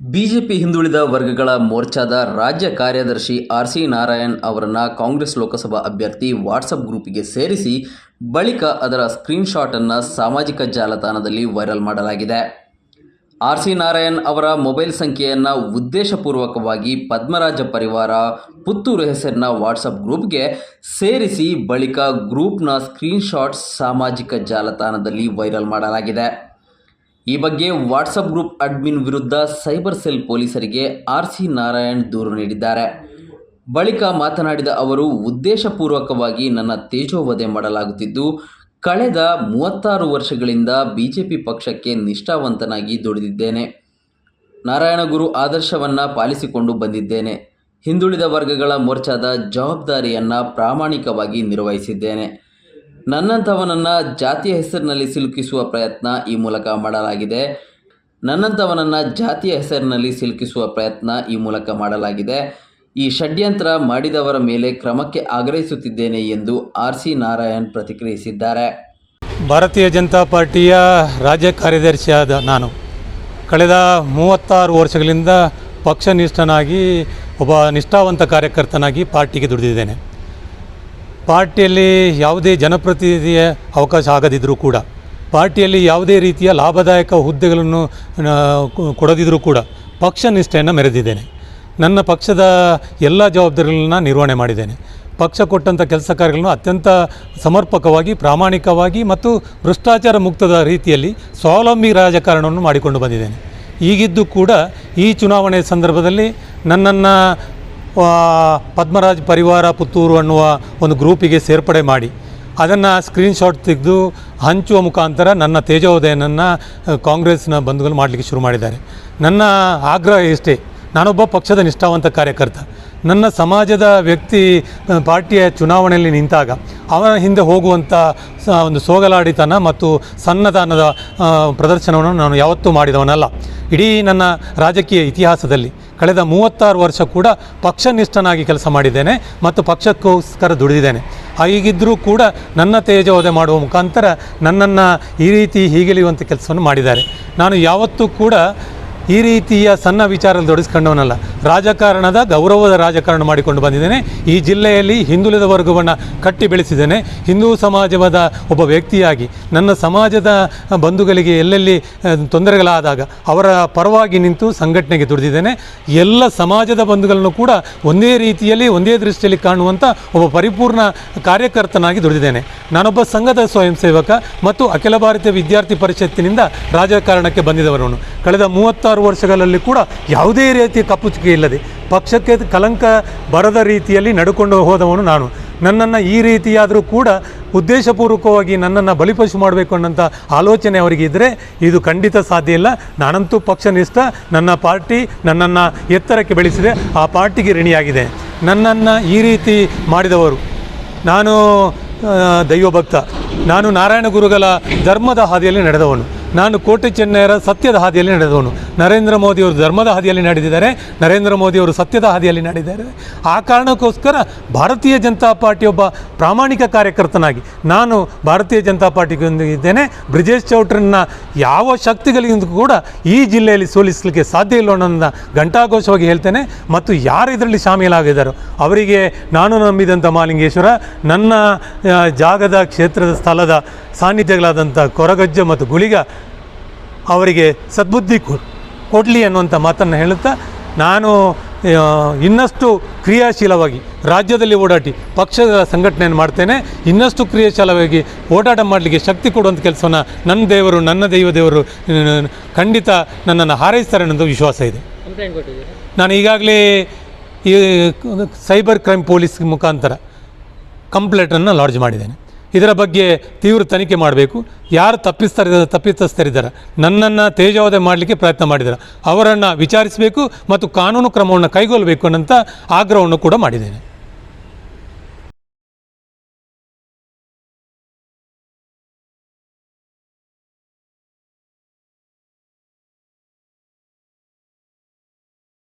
BJP ಹಿಂದುಳಿದ ವರ್ಗಗಳ ಮೋರ್ಚಾದ ರಾಜ್ಯ ಕಾರ್ಯದರ್ಶಿ ಆರ್ ಸಿ ನಾರಾಯಣ್ ಅವರನ್ನು ಕಾಂಗ್ರೆಸ್ ಲೋಕಸಭಾ ಅಭ್ಯರ್ಥಿ ವಾಟ್ಸಪ್ ಗ್ರೂಪಿಗೆ ಸೇರಿಸಿ ಬಳಿಕ ಅದರ ಸ್ಕ್ರೀನ್ಶಾಟ್ ಅನ್ನು ಸಾಮಾಜಿಕ ಜಾಲತಾಣದಲ್ಲಿ ವೈರಲ್ ಮಾಡಲಾಗಿದೆ. ಆರ್ ಸಿ ನಾರಾಯಣ್ ಅವರ ಮೊಬೈಲ್ ಸಂಖ್ಯೆಯನ್ನು ಉದ್ದೇಶಪೂರ್ವಕವಾಗಿ ಪದ್ಮರಾಜ ಪರಿವಾರ ಪುತ್ತೂರು ಹೆಸರಿನ ವಾಟ್ಸಪ್ ಗ್ರೂಪ್ಗೆ ಸೇರಿಸಿ ಬಳಿಕ ಗ್ರೂಪ್ನ ಸ್ಕ್ರೀನ್ಶಾಟ್ ಸಾಮಾಜಿಕ ಜಾಲತಾಣದಲ್ಲಿ ವೈರಲ್ ಮಾಡಲಾಗಿದೆ. ಈ ಬಗ್ಗೆ ವಾಟ್ಸಪ್ ಗ್ರೂಪ್ ಅಡ್ಮಿನ್ ವಿರುದ್ಧ ಸೈಬರ್ ಸೆಲ್ ಪೊಲೀಸರಿಗೆ ಆರ್ ಸಿ ನಾರಾಯಣ್ ದೂರು ನೀಡಿದ್ದಾರೆ. ಬಳಿಕ ಮಾತನಾಡಿದ ಅವರು, ಉದ್ದೇಶಪೂರ್ವಕವಾಗಿ ನನ್ನ ತೇಜೋವಧೆ ಮಾಡಲಾಗುತ್ತಿದ್ದು, ಕಳೆದ ಮೂವತ್ತಾರು ವರ್ಷಗಳಿಂದ ಬಿಜೆಪಿ ಪಕ್ಷಕ್ಕೆ ನಿಷ್ಠಾವಂತನಾಗಿ ದುಡಿದಿದ್ದೇನೆ. ನಾರಾಯಣಗುರು ಆದರ್ಶವನ್ನು ಪಾಲಿಸಿಕೊಂಡು ಬಂದಿದ್ದೇನೆ. ಹಿಂದುಳಿದ ವರ್ಗಗಳ ಮೋರ್ಚಾದ ಜವಾಬ್ದಾರಿಯನ್ನು ಪ್ರಾಮಾಣಿಕವಾಗಿ ನಿರ್ವಹಿಸಿದ್ದೇನೆ. ನನ್ನಂಥವನನ್ನು ಜಾತಿಯ ಹೆಸರಿನಲ್ಲಿ ಸಿಲುಕಿಸುವ ಪ್ರಯತ್ನ ಈ ಮೂಲಕ ಮಾಡಲಾಗಿದೆ. ನನ್ನಂಥವನನ್ನು ಜಾತಿಯ ಹೆಸರಿನಲ್ಲಿ ಸಿಲುಕಿಸುವ ಪ್ರಯತ್ನ ಈ ಮೂಲಕ ಮಾಡಲಾಗಿದೆ. ಈ ಷಡ್ಯಂತ್ರ ಮಾಡಿದವರ ಮೇಲೆ ಕ್ರಮಕ್ಕೆ ಆಗ್ರಹಿಸುತ್ತಿದ್ದೇನೆ ಎಂದು ಆರ್ ಸಿ ನಾರಾಯಣ್ ಪ್ರತಿಕ್ರಿಯಿಸಿದ್ದಾರೆ. ಭಾರತೀಯ ಜನತಾ ಪಾರ್ಟಿಯ ರಾಜ್ಯ ಕಾರ್ಯದರ್ಶಿಯಾದ ನಾನು ಕಳೆದ ಮೂವತ್ತಾರು ವರ್ಷಗಳಿಂದ ಪಕ್ಷನಿಷ್ಠನಾಗಿ ಒಬ್ಬ ನಿಷ್ಠಾವಂತ ಕಾರ್ಯಕರ್ತನಾಗಿ ಪಾರ್ಟಿಗೆ ದುಡಿದಿದ್ದೇನೆ. ಪಾರ್ಟಿಯಲ್ಲಿ ಯಾವುದೇ ಜನಪ್ರತಿನಿಧಿಯ ಅವಕಾಶ ಆಗದಿದ್ದರೂ ಕೂಡ, ಪಾರ್ಟಿಯಲ್ಲಿ ಯಾವುದೇ ರೀತಿಯ ಲಾಭದಾಯಕ ಹುದ್ದೆಗಳನ್ನು ಕೊಡದಿದ್ದರೂ ಕೂಡ ಪಕ್ಷ ನಿಷ್ಠೆಯನ್ನು ಮೆರೆದಿದ್ದೇನೆ. ನನ್ನ ಪಕ್ಷದ ಎಲ್ಲ ಜವಾಬ್ದಾರಿಗಳನ್ನ ನಿರ್ವಹಣೆ ಮಾಡಿದ್ದೇನೆ. ಪಕ್ಷ ಕೊಟ್ಟಂಥ ಕೆಲಸ ಕಾರ್ಯಗಳನ್ನು ಅತ್ಯಂತ ಸಮರ್ಪಕವಾಗಿ, ಪ್ರಾಮಾಣಿಕವಾಗಿ ಮತ್ತು ಭ್ರಷ್ಟಾಚಾರ ಮುಕ್ತದ ರೀತಿಯಲ್ಲಿ ಸ್ವಾವಲಂಬಿ ರಾಜಕಾರಣವನ್ನು ಮಾಡಿಕೊಂಡು ಬಂದಿದ್ದೇನೆ. ಈಗಿದ್ದು ಕೂಡ ಈ ಚುನಾವಣೆ ಸಂದರ್ಭದಲ್ಲಿ ನನ್ನನ್ನು ಪದ್ಮರಾಜ್ ಪರಿವಾರ ಪುತ್ತೂರು ಅನ್ನುವ ಒಂದು ಗ್ರೂಪಿಗೆ ಸೇರ್ಪಡೆ ಮಾಡಿ. ಅದನ್ನು ಸ್ಕ್ರೀನ್ಶಾಟ್ ತೆಗೆದು ಹಂಚುವ ಮುಖಾಂತರ ನನ್ನ ತೇಜೋದಯನನ್ನು ಕಾಂಗ್ರೆಸ್ನ ಬಂಧುಗಳು ಮಾಡಲಿಕ್ಕೆ ಶುರು ಮಾಡಿದ್ದಾರೆ. ನನ್ನ ಆಗ್ರಹ ಇಷ್ಟೇ ನಾನೊಬ್ಬ ಪಕ್ಷದ ನಿಷ್ಠಾವಂತ ಕಾರ್ಯಕರ್ತ. ನನ್ನ ಸಮಾಜದ ವ್ಯಕ್ತಿ ಪಾರ್ಟಿಯ ಚುನಾವಣೆಯಲ್ಲಿ ನಿಂತಾಗ ಅವನ ಹಿಂದೆ ಹೋಗುವಂಥ ಒಂದು ಸೋಗಲಾಡಿತನ ಮತ್ತು ಸನ್ನದಾನದ ಪ್ರದರ್ಶನವನ್ನು ನಾನು ಯಾವತ್ತೂ ಮಾಡಿದವನಲ್ಲ. ಇಡೀ ನನ್ನ ರಾಜಕೀಯ ಇತಿಹಾಸದಲ್ಲಿ ಕಳೆದ ಮೂವತ್ತಾರು ವರ್ಷ ಕೂಡ ಪಕ್ಷನಿಷ್ಠನಾಗಿ ಕೆಲಸ ಮಾಡಿದ್ದೇನೆ ಮತ್ತು ಪಕ್ಷಕ್ಕೋಸ್ಕರ ದುಡಿದಿದ್ದೇನೆ. ಹೀಗಿದ್ದರೂ ಕೂಡ ನನ್ನ ತೇಜೋದೆ ಮಾಡುವ ಮುಖಾಂತರ ನನ್ನನ್ನು ಈ ರೀತಿ ಹೀಗಿಳಿಯುವಂಥ ಕೆಲಸವನ್ನು ಮಾಡಿದ್ದಾರೆ. ನಾನು ಯಾವತ್ತೂ ಕೂಡ ಈ ರೀತಿಯ ಸಣ್ಣ ವಿಚಾರದಲ್ಲಿ ತೊಡಗಿಸ್ಕೊಂಡವನಲ್ಲ. ರಾಜಕಾರಣದ ಗೌರವದ ರಾಜಕಾರಣ ಮಾಡಿಕೊಂಡು ಬಂದಿದ್ದೇನೆ. ಈ ಜಿಲ್ಲೆಯಲ್ಲಿ ಹಿಂದುಳಿದ ವರ್ಗವನ್ನು ಕಟ್ಟಿ ಬೆಳೆಸಿದ್ದೇನೆ. ಹಿಂದೂ ಸಮಾಜವಾದ ಒಬ್ಬ ವ್ಯಕ್ತಿಯಾಗಿ ನನ್ನ ಸಮಾಜದ ಬಂಧುಗಳಿಗೆ ಎಲ್ಲೆಲ್ಲಿ ತೊಂದರೆಗಳಾದಾಗ ಅವರ ಪರವಾಗಿ ನಿಂತು ಸಂಘಟನೆಗೆ ದುಡಿದಿದ್ದೇನೆ. ಎಲ್ಲ ಸಮಾಜದ ಬಂಧುಗಳನ್ನು ಕೂಡ ಒಂದೇ ರೀತಿಯಲ್ಲಿ, ಒಂದೇ ದೃಷ್ಟಿಯಲ್ಲಿ ಕಾಣುವಂಥ ಒಬ್ಬ ಪರಿಪೂರ್ಣ ಕಾರ್ಯಕರ್ತನಾಗಿ ದುಡಿದಿದ್ದೇನೆ. ನಾನೊಬ್ಬ ಸಂಘದ ಸ್ವಯಂ ಸೇವಕ ಮತ್ತು ಅಖಿಲ ಭಾರತೀಯ ವಿದ್ಯಾರ್ಥಿ ಪರಿಷತ್ತಿನಿಂದ ರಾಜಕಾರಣಕ್ಕೆ ಬಂದಿದವರನ್ನು ಕಳೆದ ಮೂವತ್ತಾರು ವರ್ಷಗಳಲ್ಲಿ ಕೂಡ ಯಾವುದೇ ರೀತಿಯ ಕಪ್ಪುಚುಕೆ ಇಲ್ಲದೆ ಪಕ್ಷಕ್ಕೆ ಕಲಂಕ ಬರದ ರೀತಿಯಲ್ಲಿ ನಡ್ಕೊಂಡು ಹೋದವನು ನಾನು. ನನ್ನನ್ನು ಈ ರೀತಿಯಾದರೂ ಕೂಡ ಉದ್ದೇಶಪೂರ್ವಕವಾಗಿ ನನ್ನನ್ನು ಬಲಿಪಶು ಮಾಡಬೇಕು ಅನ್ನೋಂಥ ಆಲೋಚನೆ ಅವರಿಗೆ ಇದ್ದರೆ ಇದು ಖಂಡಿತ ಸಾಧ್ಯ ಇಲ್ಲ. ನಾನಂತೂ ಪಕ್ಷನಿಷ್ಠ, ನನ್ನ ಪಾರ್ಟಿ ನನ್ನನ್ನು ಎತ್ತರಕ್ಕೆ ಬೆಳೆಸಿದೆ, ಆ ಪಾರ್ಟಿಗೆ ಋಣಿಯಾಗಿದೆ. ನನ್ನನ್ನು ಈ ರೀತಿ ಮಾಡಿದವರು ನಾನು ದೈವಭಕ್ತ, ನಾನು ನಾರಾಯಣ ಗುರುಗಳ ಧರ್ಮದ ಹಾದಿಯಲ್ಲಿ ನಡೆದವನು. ನಾನು ಕೋಟೆ ಚೆನ್ನೈಯರ ಸತ್ಯದ ಹಾದಿಯಲ್ಲಿ ನಡೆದವನು. ನರೇಂದ್ರ ಮೋದಿಯವರು ಧರ್ಮದ ಹಾದಿಯಲ್ಲಿ ನಡೆದಿದ್ದಾರೆ. ನರೇಂದ್ರ ಮೋದಿಯವರು ಸತ್ಯದ ಹಾದಿಯಲ್ಲಿ ನಡೆದಿದ್ದಾರೆ. ಆ ಕಾರಣಕ್ಕೋಸ್ಕರ ಭಾರತೀಯ ಜನತಾ ಪಾರ್ಟಿ ಒಬ್ಬ ಪ್ರಾಮಾಣಿಕ ಕಾರ್ಯಕರ್ತನಾಗಿ ನಾನು ಭಾರತೀಯ ಜನತಾ ಪಾರ್ಟಿಗೊಂದಿದ್ದೇನೆ ಬ್ರಿಜೇಶ್ ಚೌಟ್ರನ್ನ ಯಾವ ಶಕ್ತಿಗಳಿಂದ ಕೂಡ ಈ ಜಿಲ್ಲೆಯಲ್ಲಿ ಸೋಲಿಸಲಿಕ್ಕೆ ಸಾಧ್ಯ ಇಲ್ಲ ಅನ್ನೋದನ್ನು ಘಂಟಾಘೋಷವಾಗಿ ಹೇಳ್ತೇನೆ. ಮತ್ತು ಯಾರು ಇದರಲ್ಲಿ ಶಾಮೀಲಾಗಿದ್ದಾರೋ ಅವರಿಗೆ ನಾನು ನಂಬಿದಂಥ ಮಾಲಿಂಗೇಶ್ವರ, ನನ್ನ ಜಾಗದ ಕ್ಷೇತ್ರದ ಸ್ಥಳದ ಸಾನ್ನಿಧ್ಯಗಳಾದಂಥ ಕೊರಗಜ್ಜ ಮತ್ತು ಗುಳಿಗ ಅವರಿಗೆ ಸದ್ಬುದ್ಧಿ ಕೊಡಲಿ ಅನ್ನುವಂಥ ಮಾತನ್ನು ಹೇಳುತ್ತಾ ನಾನು ಇನ್ನಷ್ಟು ಕ್ರಿಯಾಶೀಲವಾಗಿ ರಾಜ್ಯದಲ್ಲಿ ಓಡಾಟಿ ಪಕ್ಷದ ಸಂಘಟನೆಯನ್ನು ಮಾಡ್ತೇನೆ ಇನ್ನಷ್ಟು ಕ್ರಿಯಾಶೀಲವಾಗಿ ಓಡಾಟ ಮಾಡಲಿಕ್ಕೆ ಶಕ್ತಿ ಕೊಡುವಂಥ ಕೆಲಸವನ್ನು ನನ್ನ ದೇವರು ನನ್ನ ದೈವ ದೇವರು ಖಂಡಿತ ನನ್ನನ್ನು ಹಾರೈಸ್ತಾರೆ ಅನ್ನೋದು ವಿಶ್ವಾಸ ಇದೆ. ನಾನು ಈಗಾಗಲೇ ಈ ಸೈಬರ್ ಕ್ರೈಮ್ ಪೊಲೀಸ್ ಮುಖಾಂತರ ಕಂಪ್ಲೇಂಟನ್ನು ಲಾಡ್ಜ್ ಮಾಡಿದ್ದೇನೆ. ಇದರ ಬಗ್ಗೆ ತೀವ್ರ ತನಿಖೆ ಮಾಡಬೇಕು. ಯಾರು ತಪ್ಪಿಸ್ತಾರೆ, ತಪ್ಪಿತಸ್ಥರಿದ್ದಾರೆ. ನನ್ನನ್ನು ತೇಜಾವಧೆ ಮಾಡಲಿಕ್ಕೆ ಪ್ರಯತ್ನ ಮಾಡಿದ್ದಾರೆ. ಅವರನ್ನು ವಿಚಾರಿಸಬೇಕು ಮತ್ತು ಕಾನೂನು ಕ್ರಮವನ್ನು ಕೈಗೊಳ್ಳಬೇಕು ಅನ್ನೋಂಥ ಆಗ್ರಹವನ್ನು ಕೂಡ ಮಾಡಿದ್ದೇನೆ.